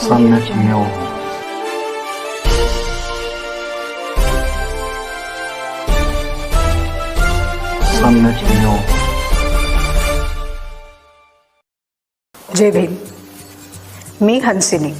सामन्याची Mill सामन्याची मेव जय भीम मी हंसिनी.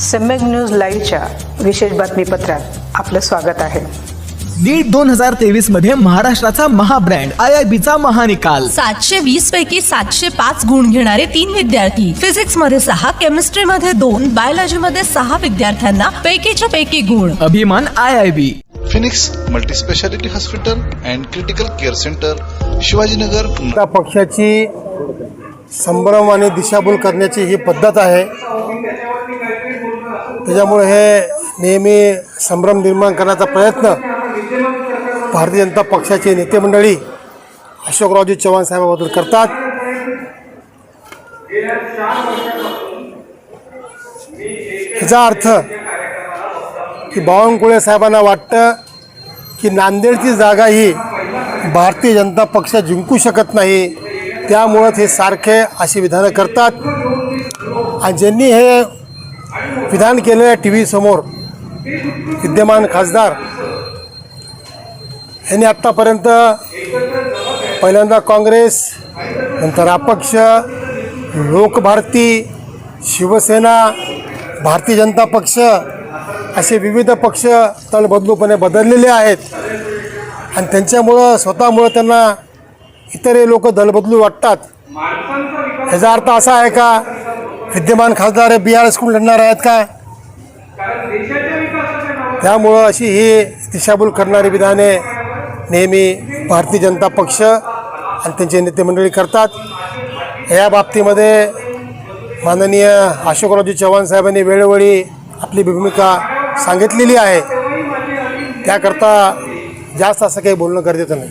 सम्यक न्यूज लाईव्हच्या विशेष बातमीपत्रात आपलं स्वागत आहे. नीट दोन हजार तेवीसमध्ये महाराष्ट्राचा महाब्रँड आय आय बीचा महानिकाल. सातशे वीस पैकी सातशे पाच गुण घेणारे तीन विद्यार्थी. फिजिक्समध्ये सहा केमिस्ट्री मध्ये दोन बायोलॉजी मध्ये सहा विद्यार्थ्यांना पैकीच्या पैकी गुण. अभिमान I I B. Phoenix multispeciality hospital and critical care centre Shivajinagar त्या पक्षाची संभ्रम आणि दिशाभूल करण्याची ही पद्धत आहे. त्याच्यामुळे हे नेहमी संभ्रम निर्माण करण्याचा प्रयत्न भारतीय जनता पक्षाचे नेते मंडळी अशोकरावजी चव्हाण साहेबाबद्दल करतात. याचा अर्थ की बावनकुळे साहेबांना वाटतं की नांदेडची जागा ही भारतीय जनता पक्ष जिंकू शकत नाही. त्यामुळंच हे सारखे अशी विधानं करतात. आणि ज्यांनी हे विधान केलेलं टी व्ही समोर विद्यमान खासदार यांनी आत्तापर्यंत पहिल्यांदा काँग्रेस नंतर अपक्ष लोकभारती शिवसेना भारतीय जनता पक्ष असे विविध पक्ष तळबदलूपणे बदललेले आहेत. आणि त्यांच्यामुळं स्वतःमुळं त्यांना इतरही लोक दलबदलू वाटतात. ह्याचा अर्थ असा आहे का विद्यमान खासदार बी आर एसकडून लढणार आहेत का? त्यामुळं अशी ही दिशाभूल करणारी विधाने नेहमी भारतीय जनता पक्ष आणि त्यांचे नेते मंडळी करतात. या बाबतीमध्ये माननीय अशोकरावजी चव्हाण साहेबांनी वेळोवेळी आपली भूमिका सांगितलेली आहे. त्याकरता जास्त असं काही बोलणं गरजेचं नाही.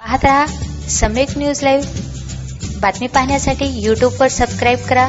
पाहत राहा सम्यक न्यूज लाईव्ह बातमी पाहण्यासाठी यूट्यूबवर सबस्क्राईब करा.